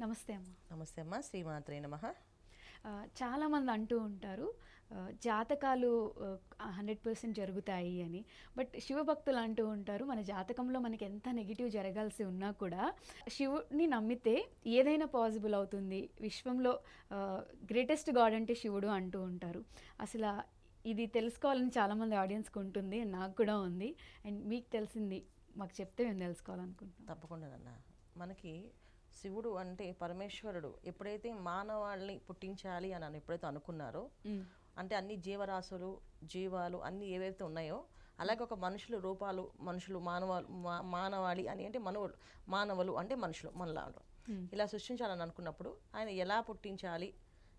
నమస్తే అమ్మ. నమస్తే అమ్మ శ్రీమాత్రే నమ. చాలామంది అంటూ ఉంటారు జాతకాలు హండ్రెడ్ పర్సెంట్ జరుగుతాయి అని. బట్ శివభక్తులు అంటూ ఉంటారు మన జాతకంలో మనకి ఎంత నెగిటివ్ జరగాల్సి ఉన్నా కూడా శివుడిని నమ్మితే ఏదైనా పాసిబుల్ అవుతుంది. విశ్వంలో గ్రేటెస్ట్ గాడ్ అంటే శివుడు అంటూ ఉంటారు. అసలు ఇది తెలుసుకోవాలని చాలామంది ఆడియన్స్కి ఉంటుంది నాకు కూడా ఉంది. అండ్ మీకు తెలిసింది మాకు చెప్తే మేము తెలుసుకోవాలనుకుంటున్నాం. తప్పకుండా మనకి శివుడు అంటే పరమేశ్వరుడు ఎప్పుడైతే మానవాళ్ళని పుట్టించాలి అని అని ఎప్పుడైతే అనుకున్నారో అంటే అన్ని జీవరాశులు జీవాలు అన్ని ఏవైతే ఉన్నాయో అలాగే ఒక మనుషులు రూపాలు మనుషులు మానవాలు మానవాళి అని అంటే మనవులు మానవులు అంటే మనుషులు మనలా ఇలా సృష్టించాలని అనుకున్నప్పుడు ఆయన ఎలా పుట్టించాలి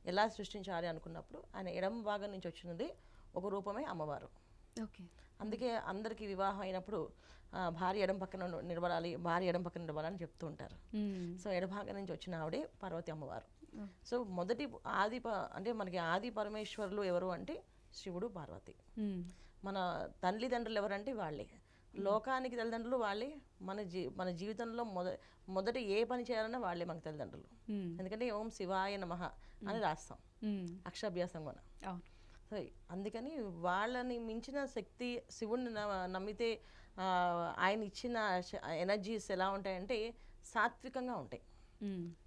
ఎలా సృష్టించాలి అనుకున్నప్పుడు ఆయన ఎడమ భాగం నుంచి వచ్చినది ఒక రూపమే అమ్మవారు. అందుకే అందరికీ వివాహం అయినప్పుడు భార్య ఎడం పక్కన నిలబడాలి భార్య ఎడం పక్కన నిలబడాలని చెప్తూ ఉంటారు. సో ఎడభాగం నుంచి వచ్చిన ఆవిడే పార్వతి అమ్మవారు. సో మొదటి ఆది ప- అంటే మనకి ఆది పరమేశ్వరులు ఎవరు అంటే శివుడు పార్వతి. మన తల్లిదండ్రులు ఎవరంటే వాళ్ళే. లోకానికి తల్లిదండ్రులు వాళ్ళే. మన జీ మన జీవితంలో మొద మొదట ఏ పని చేయాలన్నా వాళ్ళే మనకి తల్లిదండ్రులు. ఎందుకంటే ఓం శివాయ నమః అని రాస్తాం. అక్షరాభ్యాసం కూడా. సో అందుకని వాళ్ళని మించిన శక్తి శివుణ్ణి నమ్మితే ఆయన ఇచ్చిన ఎనర్జీస్ ఎలా ఉంటాయంటే సాత్వికంగా ఉంటాయి.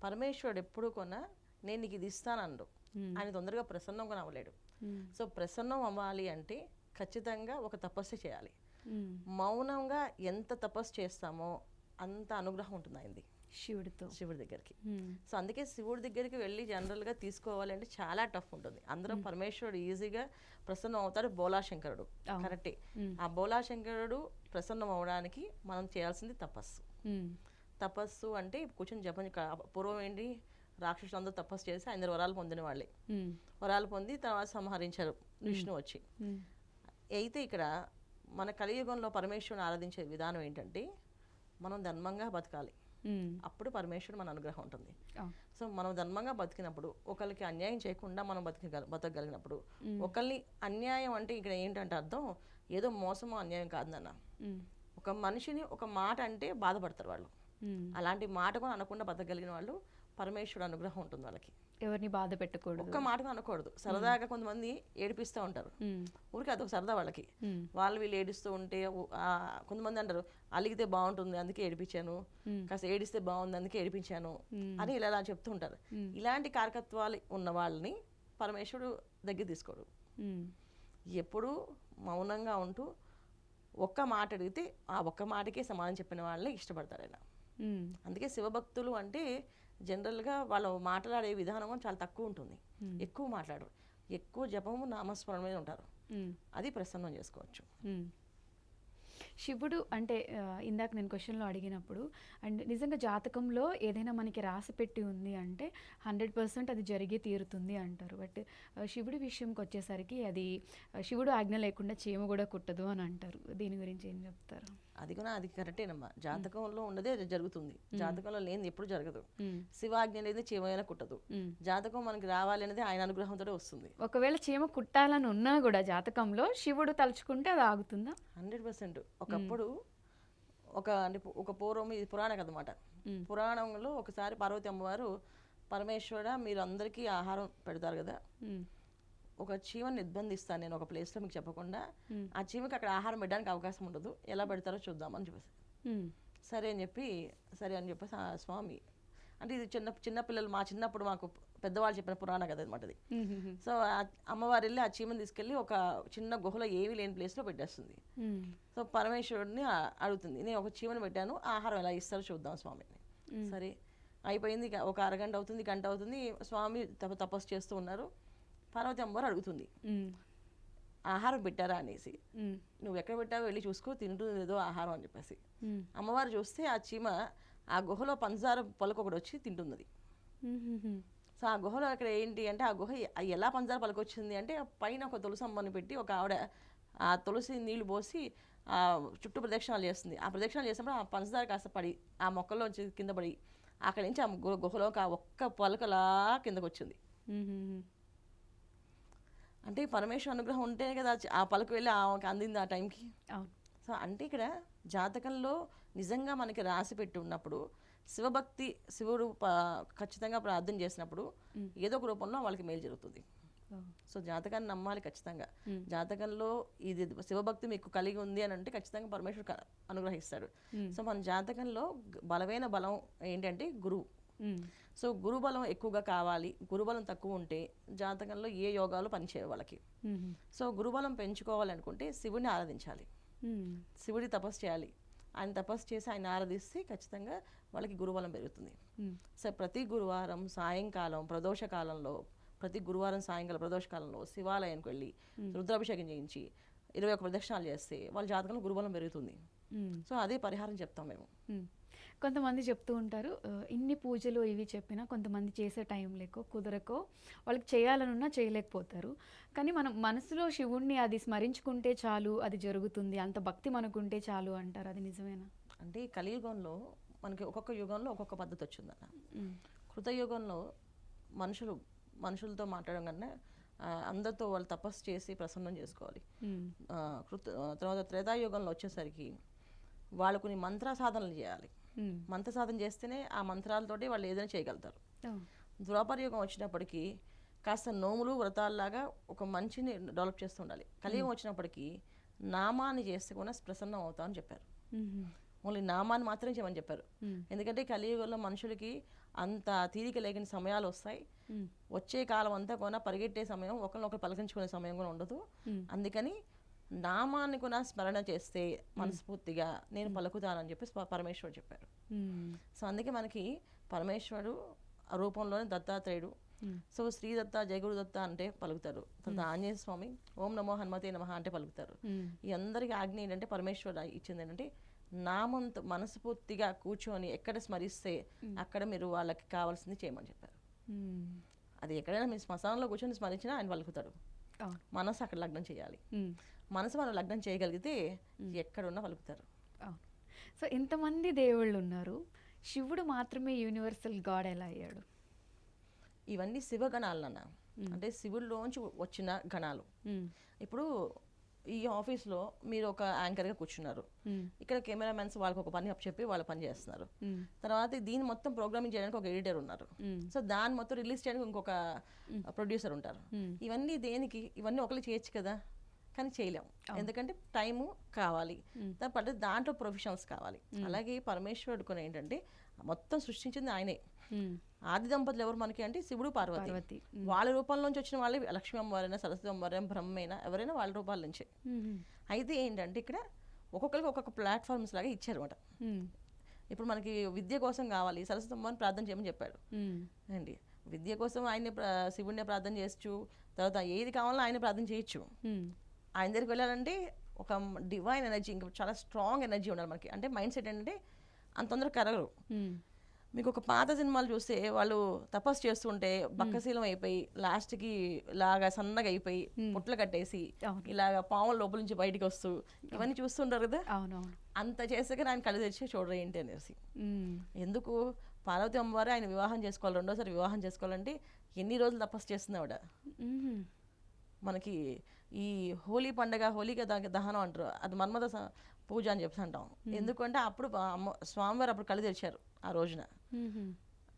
పరమేశ్వరుడు ఎప్పుడు కొన్నా నేను నీకు ఇది ఇస్తానన్నాడు ఆయన తొందరగా ప్రసన్నం మ్మ్. సో ప్రసన్నం అవ్వాలి అంటే ఖచ్చితంగా ఒక తపస్సు చేయాలి. మౌనంగా ఎంత తపస్సు చేస్తామో అంత అనుగ్రహం ఉంటుంది ఆయనది శివుడితో. శివుడి దగ్గరికి. సో అందుకే శివుడి దగ్గరికి వెళ్ళి జనరల్గా తీసుకోవాలి అంటే చాలా టఫ్ ఉంటుంది. అందరం పరమేశ్వరుడు ఈజీగా ప్రసన్నం అవుతాడు బోలాశంకరుడు. కరెక్టే. ఆ బోలాశంకరుడు ప్రసన్నం అవడానికి మనం చేయాల్సింది తపస్సు. తపస్సు అంటే కూర్చొని జపం పూర్వం ఏంటి? రాక్షసులందరూ తపస్సు చేసి ఆయన వరాలు పొందిన వాళ్ళే. వరాలు పొంది తర్వాత సంహరించారు విష్ణు వచ్చి. అయితే ఇక్కడ మన కలియుగంలో పరమేశ్వరుని ఆరాధించే విధానం ఏంటంటే మనం ధర్మంగా బతకాలి. అప్పుడు పరమేశ్వరుడు మన అనుగ్రహం ఉంటుంది. సో మనం ధర్మంగా బతికినప్పుడు ఒకరికి అన్యాయం చేయకుండా మనం బతికగల బతకగలిగినప్పుడు ఒకరిని అన్యాయం అంటే ఇక్కడ ఏంటంటే అర్థం? ఏదో మోసమో అన్యాయం కాదన్న మ్మ్. ఒక మనిషిని ఒక మాట అంటే బాధపడతారు వాళ్ళు. అలాంటి మాట కూడా అనకుండా బతకగలిగిన వాళ్ళు పరమేశ్వరుడు అనుగ్రహం ఉంటుంది వాళ్ళకి. ఎవరిని బాధ పెట్టకూడదు. ఒక్క మాట కూడా అనకూడదు. సరదాగా కొంతమంది ఏడిపిస్తూ ఉంటారు. ఊరికి అదొక సరదా వాళ్ళకి. వాళ్ళు వీళ్ళు ఏడుస్తూ ఉంటే కొంతమంది అంటారు అలిగితే బాగుంటుంది అందుకే ఏడిపించాను. కాస్త ఏడిస్తే బాగుంది అందుకే ఏడిపించాను. అని ఇలా ఇలా చెప్తూ ఉంటారు. ఇలాంటి కారకత్వాలు ఉన్న వాళ్ళని పరమేశ్వరుడు దగ్గర తీసుకోడు. ఎప్పుడూ మౌనంగా ఉంటూ ఒక్క మాట అడిగితే ఆ ఒక్క మాటకే సమాధానం చెప్పిన వాళ్ళని ఇష్టపడతారు ఆయన. అందుకే శివభక్తులు అంటే జనరల్గా వాళ్ళు మాట్లాడే విధానం చాలా తక్కువ ఉంటుంది. ఎక్కువ మాట్లాడరు. ఎక్కువ జపము నామస్మరణ మీద ఉంటారు. అది ప్రసన్నం చేసుకోవచ్చు. శివుడు అంటే ఇందాక నేను క్వశ్చన్లో అడిగినప్పుడు అండ్ నిజంగా జాతకంలో ఏదైనా మనకి రాసి పెట్టి ఉంది అంటే హండ్రెడ్ పర్సెంట్ అది జరిగి తీరుతుంది అంటారు. బట్ శివుడి విషయంకి వచ్చేసరికి అది శివుడు ఆజ్ఞ లేకుండా చీమ కూడా కుట్టదు అని అంటారు. దీని గురించి ఏం చెప్తారు? అది కూడా అది కరెక్టేనమ్మా జాతకంలో ఉన్నదే అది జరుగుతుంది. జాతకంలో లేనిది ఎప్పుడు జరగదు. శివాజ్ఞ అనేది చీమైనా కుట్టదు. జాతకం మనకి రావాలి అనేది ఆయన అనుగ్రహంతో వస్తుంది. ఒకవేళ చీమ కుట్టాలని ఉన్నా కూడా జాతకంలో శివుడు తలుచుకుంటే అది ఆగుతుందా? Hundred percent. ఒకప్పుడు ఒక అంటే ఒక పూర్వం ఇది పురాణ మ్మ్. పురాణంలో ఒకసారి పార్వతి అమ్మవారు పరమేశ్వర మీరు అందరికీ ఆహారం పెడతారు కదా. ఒక చీమని నిర్బంధిస్తాను నేను ఒక ప్లేస్లో మీకు చెప్పకుండా. ఆ చీమకి అక్కడ ఆహారం పెట్టడానికి అవకాశం ఉండదు. ఎలా పెడతారో చూద్దామని చెప్పేసి. సరే అని చెప్పి సరే అని చెప్పేసి స్వామి. అంటే ఇది చిన్న చిన్న పిల్లలు మా చిన్నప్పుడు మాకు పెద్దవాళ్ళు చెప్పిన పురాణ కథ అనమాట మ్మ్. సో అమ్మవారు వెళ్ళి ఆ చీమని తీసుకెళ్ళి ఒక చిన్న గుహలో ఏమీ లేని ప్లేస్లో పెట్టేస్తుంది. సో పరమేశ్వరుడిని అడుగుతుంది. నేను ఒక చీమని పెట్టాను ఆహారం ఎలా ఇస్తారో చూద్దాం స్వామిని సరే. అయిపోయింది ఒక అరగంట అవుతుంది గంట అవుతుంది. స్వామి తప తపస్సు చేస్తూ ఉన్నారు. పార్వతి అమ్మవారు అడుగుతుంది. ఆహారం పెట్టారా అనేసి. నువ్వు ఎక్కడ పెట్టావో వెళ్ళి చూసుకో తింటుంది ఏదో ఆహారం అని చెప్పేసి మ్మ్. అమ్మవారు చూస్తే ఆ చీమ ఆ గుహలో పంచదార పలుక ఒకటి వచ్చి తింటున్నది. సో ఆ గుహలో అక్కడ ఏంటి అంటే ఆ గుహ ఎలా పంచదార పలుక వచ్చింది అంటే పైన ఒక తులసమ్మని పెట్టి ఒక ఆవిడ ఆ తులసి నీళ్ళు పోసి ఆ చుట్టూ ప్రదక్షిణాలు చేస్తుంది ఆ ప్రదక్షిణాలు చేసినప్పుడు ఆ పంచదార కాస్త పడి ఆ మొక్కల్లోంచి కింద పడి అక్కడి నుంచి ఆ గు- గుహలోకి ఆ ఒక్క పలుకలా కిందకు వచ్చింది. అంటే పరమేశ్వర అనుగ్రహం ఉంటేనే కదా ఆ పలుకు వెళ్ళి ఆమెకి అందింది ఆ టైంకి. సో అంటే ఇక్కడ జాతకంలో నిజంగా మనకి రాసి పెట్టి ఉన్నప్పుడు శివభక్తి శివుడు ఖచ్చితంగా ప్రార్థన చేసినప్పుడు ఏదో ఒక రూపంలో వాళ్ళకి మేలు జరుగుతుంది. సో జాతకాన్ని నమ్మాలి ఖచ్చితంగా. జాతకంలో ఇది శివభక్తి మీకు కలిగి ఉంది అని అంటే ఖచ్చితంగా పరమేశ్వరుడు క- అనుగ్రహిస్తాడు. సో మన జాతకంలో బలమైన బలం ఏంటంటే గురువు. సో గురుబలం ఎక్కువగా కావాలి గురుబలం తక్కువ ఉంటే జాతకంలో ఏ యోగాలు పనిచేయవు వాళ్ళకి. సో గురుబలం పెంచుకోవాలనుకుంటే శివుడిని ఆరాధించాలి. శివుడి తపస్సు చేయాలి. ఆయన తపస్సు చేసి ఆయన ఆరాధిస్తే ఖచ్చితంగా వాళ్ళకి గురుబలం పెరుగుతుంది. సో ప్రతి గురువారం సాయంకాలం ప్రదోష కాలంలో ప్రతి గురువారం సాయంకాలం ప్రదోష కాలంలో శివాలయానికి వెళ్ళి రుద్రాభిషేకం చేయించి ఇరవై ఒక ప్రదక్షిణాలు చేస్తే వాళ్ళ జాతకంలో గురుబలం పెరుగుతుంది. సో అదే పరిహారం చెప్తాం మ్మ్. కొంతమంది చెప్తూ ఉంటారు "ఆ, ఇన్ని పూజలు ఇవి చెప్పినా కొంతమంది చేసే టైం లేకో కుదరకో వాళ్ళకి చేయాలనున్నా చేయలేకపోతారు. కానీ మనం మనసులో శివుణ్ణి అది స్మరించుకుంటే చాలు అది జరుగుతుంది. అంత భక్తి మనకుంటే చాలు అంటారు. అది నిజమేనా? అంటే ఈ కలియుగంలో మనకి ఒక్కొక్క యుగంలో ఒక్కొక్క పద్ధతి వచ్చిందన్న. కృతయుగంలో మనుషులు మనుషులతో మాట్లాడడం కన్నా అందరితో వాళ్ళు తపస్సు చేసి ప్రసన్నం చేసుకోవాలి. కృత తర్వాత త్రేతాయుగంలో వచ్చేసరికి వాళ్ళు కొన్ని మంత్ర సాధనలు చేయాలి. మంత్ర సాధన చేస్తేనే ఆ మంత్రాలతోటి వాళ్ళు ఏదైనా చేయగలుగుతారు ఓ. ద్వాపర యుగం వచ్చినప్పటికీ కాస్త నోములు వ్రతాల్లాగా ఒక మంచిని డెవలప్ చేస్తూ ఉండాలి కలియుగం వచ్చినప్పటికీ నామాన్ని చేస్తే కూడా ప్రసన్నం అవుతామని చెప్పారు మ్మ్. ఓన్లీ నామాన్ని మాత్రమే చేయమని చెప్పారు మ్మ్. ఎందుకంటే కలియుగంలో మనుషులకి అంత తీరిక లేని సమయాలు వస్తాయి. వచ్చే కాలం అంతా కూడా పరిగెట్టే సమయం ఒకరినొకరు పలకరించుకునే సమయం కూడా ఉండదు. అందుకని నామాన్ని కూడా స్మరణ చేస్తే మనస్ఫూర్తిగా నేను పలుకుతానని చెప్పి పరమేశ్వరుడు చెప్పారు. సో అందుకే మనకి పరమేశ్వరుడు రూపంలోనే దత్తాత్రేయుడు. సో శ్రీ దత్త జయగురు దత్త అంటే పలుకుతారు తర్వాత ఆంజనేయ స్వామి ఓం నమో హనుమతే నమః అంటే పలుకుతారు. ఈ అందరికి ఆజ్ఞ ఏంటంటే పరమేశ్వరుడు ఇచ్చింది ఏంటంటే నామంతో మనస్ఫూర్తిగా కూర్చొని ఎక్కడ స్మరిస్తే అక్కడ మీరు వాళ్ళకి కావాల్సింది చేయమని చెప్పారు. అది ఎక్కడైనా మీరు శ్మశానంలో కూర్చొని స్మరించినా ఆయన పలుకుతాడు. మనసు అక్కడ లగ్నం చేయాలి. మనసు మనం లగ్నం చేయగలిగితే ఎక్కడున్నా పలుకుతారు సో ఇంతమంది దేవుళ్ళు ఉన్నారు శివుడు మాత్రమే యూనివర్సల్ గాడ్ ఎలా అయ్యాడు? ఇవన్నీ శివగణాలు అన్న అంటే శివుల్లోంచి వచ్చిన గణాలు. ఇప్పుడు ఈ ఆఫీస్లో మీరు ఒక యాంకర్గా కూర్చున్నారు. ఇక్కడ కెమెరామెన్స్ వాళ్ళకి ఒక పని చెప్పి వాళ్ళ పని చేస్తున్నారు. తర్వాత దీన్ని మొత్తం ప్రోగ్రామింగ్ చేయడానికి ఒక ఎడిటర్ ఉన్నారు. సో దాన్ని మొత్తం రిలీజ్ చేయడానికి ఇంకొక ప్రొడ్యూసర్ ఉంటారు. ఇవన్నీ దేనికి? ఇవన్నీ ఒకరు చేయొచ్చు కదా. కానీ చేయలేం. ఎందుకంటే టైము కావాలి. దాంట్లో దాంట్లో ప్రొఫెషనల్స్ కావాలి. అలాగే పరమేశ్వరుడు కూడా ఏంటంటే మొత్తం సృష్టించింది ఆయనే. ఆది దంపతులు ఎవరు మనకి అంటే శివుడు పార్వతి. వాళ్ళ రూపంలోంచి వచ్చిన వాళ్ళే లక్ష్మీ అమ్మవారైనా సరస్వతి అమ్మవారైనా బ్రహ్మైనా ఎవరైనా వాళ్ళ రూపాల నుంచే. అయితే ఏంటంటే ఇక్కడ ఒక్కొక్కరికి ఒక్కొక్క ప్లాట్ఫామ్స్ లాగా ఇచ్చారు అనమాట మ్మ్. ఇప్పుడు మనకి విద్య కోసం కావాలి సరస్వతి అమ్మని ప్రార్థన చేయమని చెప్పాడు. అండి విద్య కోసం ఆయన్ని శివుడిని ప్రార్థన చేయొచ్చు తర్వాత ఏది కావాలో ఆయన ప్రార్థన చేయొచ్చు. ఆయన దగ్గరికి వెళ్ళాలంటే ఒక డివైన్ ఎనర్జీ ఇంకా చాలా స్ట్రాంగ్ ఎనర్జీ ఉండాలి మనకి అంటే మైండ్ సెట్ ఏంటంటే అంత తొందరగా కరగరు. మీకు ఒక పాత సినిమాలు చూస్తే వాళ్ళు తపస్సు చేస్తుంటే బక్కశీలం అయిపోయి లాస్ట్కి ఇలాగా సన్నగా అయిపోయి పుట్లు కట్టేసి. ఇలాగ పాముల లోపల నుంచి బయటికి వస్తూ ఇవన్నీ చూస్తుంటారు కదా? అంత చేసాక ఆయన కళ్ళు తెచ్చి చూడరు ఏంటి అనేసి. ఎందుకు? పార్వతి అమ్మవారు ఆయన వివాహం చేసుకోవాలి రెండోసారి వివాహం చేసుకోవాలంటే ఎన్ని రోజులు తపస్సు చేస్తుంది ఆవిడ. మనకి ఈ హోలీ పండగ హోలీగా దా దహనం అంటారు. అది మన్మథ పూజ అని చెప్పి అంటాం. ఎందుకంటే అప్పుడు అమ్మ స్వామివారు అప్పుడు కళ్ళు తెరిచారు ఆ రోజున.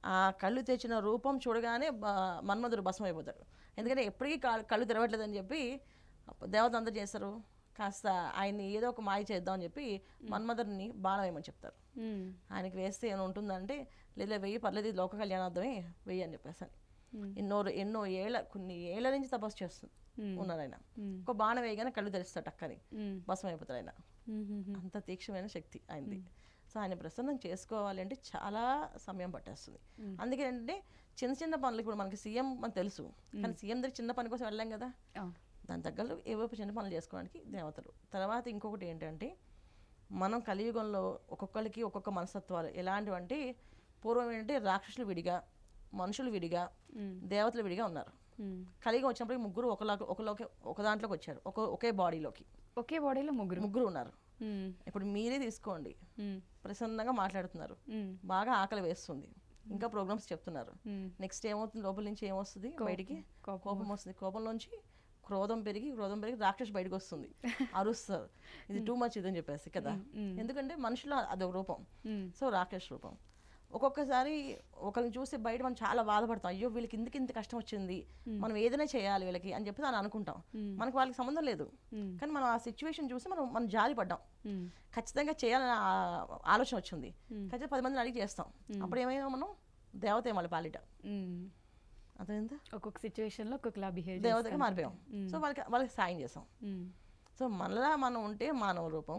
ఆ కళ్ళు తెచ్చిన రూపం చూడగానే మన్మధుడు భస్మం అయిపోతాడు ఎందుకంటే ఎప్పటికీ కళ్ళు తెరవట్లేదని చెప్పి దేవత అంతా చేస్తారు. కాస్త ఆయన్ని ఏదో ఒక మాయ చేద్దామని చెప్పి మన్మధుడిని బాణం వేయమని చెప్తారు. ఆయనకి వేస్తే ఏమైనా ఉంటుందంటే లేదా వెయ్యి పర్లేదు ఇది లోక కళ్యాణార్థమే వెయ్యి అని చెప్పేసి అని. ఎన్నో ఎన్నో ఏళ్ళ కొన్ని ఏళ్ళ నుంచి తపస్సు చేస్తుంది. ఉన్నారు ఆయన. ఒక బాణం వేయగానే కళ్ళు తెరుస్తాడు అక్కని. భస్మం అయిపోతాడు ఆయన. అంత తీక్షమైన శక్తి ఆయనది. సో ఆయన ప్రసన్నం చేసుకోవాలి అంటే చాలా సమయం పట్టేస్తుంది. అందుకే అంటే చిన్న చిన్న పనులు ఇప్పుడు మనకి సీఎం మనకు తెలుసు. కానీ సీఎం దగ్గర చిన్న పని కోసం వెళ్ళాం కదా. దాని తగ్గట్టు ఏవో చిన్న పనులు చేసుకోవడానికి దేవతలు తర్వాత ఇంకొకటి ఏంటంటే మనం కలియుగంలో ఒక్కొక్కరికి ఒక్కొక్క మనస్తత్వాలు ఎలాంటివి అంటే పూర్వం ఏంటంటే రాక్షసులు విడిగా మనుషులు విడిగా. దేవతలు విడిగా ఉన్నారు. కలియుగం వచ్చినప్పటికి ముగ్గురు ఒకలా ఒకలోకి ఒక దాంట్లోకి వచ్చారు. ఒక ఒకే బాడీలోకి. ఒకే బాడీలో ముగ్గురు. ముగ్గురు ఉన్నారు. ఇప్పుడు మీరే తీసుకోండి. ప్రసన్నంగా మాట్లాడుతున్నారు. బాగా ఆకలి వేస్తుంది. ఇంకా ప్రోగ్రామ్స్ చెప్తున్నారు. నెక్స్ట్ ఏమవుతుంది? లోపల నుంచి ఏమొస్తుంది? బయటికి కోపం. కోపం వస్తుంది. కోపంలోంచి క్రోధం పెరిగి క్రోధం పెరిగి రాక్షసు బయటకు వస్తుంది. అరుస్తారు. ఇది టూ మచ్ ఇదని చెప్పేసి కదా. ఎందుకంటే మనుషులు అదొక రూపం. సో రాక్షస్ రూపం. ఒక్కొక్కసారి ఒకరిని చూసి బయట మనం చాలా బాధపడతాం. అయ్యో వీళ్ళకి ఇందుకు ఇంత కష్టం వచ్చింది. మనం ఏదైనా చేయాలి వీళ్ళకి అని చెప్పి అని అనుకుంటాం. మనకు వాళ్ళకి సంబంధం లేదు. కానీ మనం ఆ సిచ్యువేషన్ చూసి మనం మనం జాలి పడ్డాం. ఖచ్చితంగా చేయాలని ఆలోచన వచ్చింది. ఖచ్చితంగా పది మందిని అడిగి చేస్తాం. అప్పుడు ఏమైనా మనం దేవత వాళ్ళ పాలిట. అర్థమైందా? ఒక్కొక్క సిచ్యువేషన్లో ఒక్కొక్కలా బిహేవ్ దేవతగా మారిపోయాం. సో వాళ్ళకి వాళ్ళకి సాయం చేసాం సో మనలా మనం ఉంటే మానవ రూపం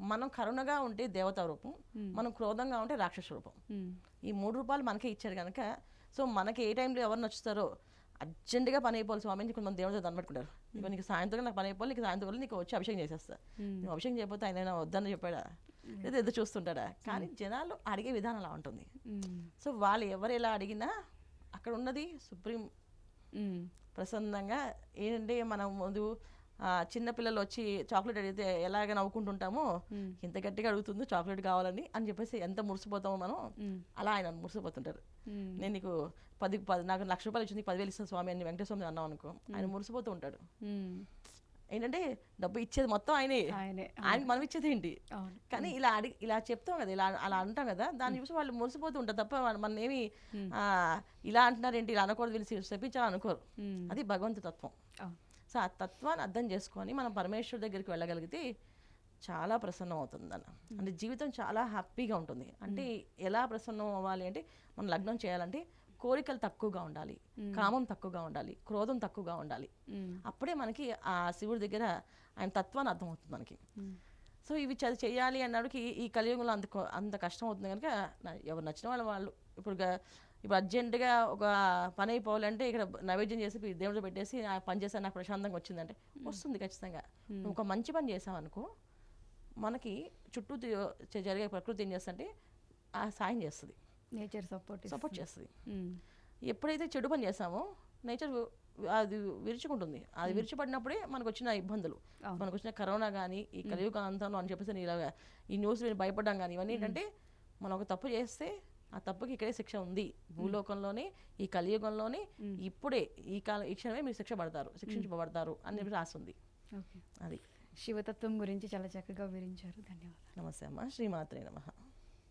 మనం కరుణగా ఉంటే దేవత రూపం మనం క్రోధంగా ఉంటే రాక్షస రూపం. ఈ మూడు రూపాయలు మనకే ఇచ్చారు కనుక సో మనకి ఏ టైంలో ఎవరు నచ్చుతారో అర్జెంటుగా పని అయిపోవాలి స్వామి అని కొంతమంది దేవుడితో దండపెట్టుకుంటారు ఇక నీకు సాయంత్రం నాకు పని అయిపోవాలి నీకు సాయంత్రం నీకు వచ్చి అభిషేకం చేసేస్తా. నువ్వు అభిషేకం చేయకపోతే ఆయన వద్దని చెప్పాడా? లేదా ఎదురు చూస్తుంటాడా? కానీ జనాలు అడిగే విధానం అలా ఉంటుంది. సో వాళ్ళు ఎవరు ఎలా అడిగినా అక్కడ ఉన్నది సుప్రీం ప్రసన్నంగా ఏంటంటే మనం ముందు ఆ, చిన్న పిల్లలు వచ్చి చాక్లెట్ అడిగితే ఎలాగ నవ్వుకుంటుంటామో ఇంత గట్టిగా అడుగుతుంది చాక్లెట్ కావాలని అని చెప్పేసి ఎంత మురిసిపోతామో మనం అలా ఆయన మురిసిపోతుంటారు. నేను నీకు పది పది నాకు లక్ష రూపాయలు ఇచ్చింది పదివేలు ఇస్తాను స్వామి అని వెంకటేశ్వర స్వామి అన్నాం అనుకో ఆయన మురిసిపోతూ ఉంటాడు. ఏంటంటే డబ్బు ఇచ్చేది మొత్తం ఆయనే. ఆయనే. ఆయనకి మనం ఇచ్చేది ఏంటి? కానీ ఇలా అడిగి ఇలా చెప్తాం కదా ఇలా అలా అంటాం కదా దాన్ని చూసి వాళ్ళు మురిసిపోతూ ఉంటారు తప్ప మన ఏమి ఇలా అంటున్నారు ఏంటి ఇలా అనకూడదు వీళ్ళు చెప్పించాలని అనుకోరు. మ్మ్. అది భగవంతు తత్వం. సో ఆ తత్వాన్ని అర్థం చేసుకొని మనం పరమేశ్వరు దగ్గరికి వెళ్ళగలిగితే చాలా ప్రసన్నం అవుతుంది అన్న అంటే జీవితం చాలా హ్యాపీగా ఉంటుంది. అంటే ఎలా ప్రసన్నం అవ్వాలి అంటే మనం లగ్నం చేయాలంటే కోరికలు తక్కువగా ఉండాలి కామం తక్కువగా ఉండాలి క్రోధం తక్కువగా ఉండాలి. అప్పుడే మనకి ఆ శివుడి దగ్గర ఆయన తత్వాన్ని అర్థమవుతుంది మనకి. సో ఇవి చది చేయాలి అన్నడికి ఈ కలియుగంలో అంత అంత కష్టం అవుతుంది కనుక ఎవరు నచ్చిన వాళ్ళు వాళ్ళు. ఇప్పుడు ఇప్పుడు అర్జెంటుగా ఒక పని అయిపోవాలంటే ఇక్కడ నైవేద్యం చేసి దేవుడితో పెట్టేసి ఆ పని చేస్తే నాకు ప్రశాంతంగా వచ్చిందంటే వస్తుంది ఖచ్చితంగా. ఒక మంచి పని చేసావు అనుకో మనకి చుట్టూ జరిగే ప్రకృతి ఏం చేస్తుంటే ఆ సాయం చేస్తుంది. నేచర్ సపోర్ట్ సపోర్ట్ చేస్తుంది. ఎప్పుడైతే చెడు పని చేసామో నేచర్ అది విరుచుకుంటుంది. అది విరుచుపడినప్పుడే మనకు వచ్చిన ఇబ్బందులు. మనకు వచ్చిన కరోనా కానీ ఈ కలియుగ అంతంలో అని చెప్పేసి ఇలాగ ఈ న్యూస్ భయపడ్డాం కానీ ఇవన్నీ ఏంటంటే మనం ఒక తప్పు చేస్తే ఆ తప్పుకి ఇక్కడే శిక్ష ఉంది. భూలోకంలోనే ఈ కలియుగంలోనే ఇప్పుడే ఈ కాల ఈ క్షణమే మీరు శిక్ష పడతారు శిక్షించబడతారు అని చెప్పి రాస్తుంది. అది. శివతత్వం గురించి చాలా చక్కగా వివరించారు. ధన్యవాదాలు. నమస్తే అమ్మ. శ్రీమాత్రే నమః.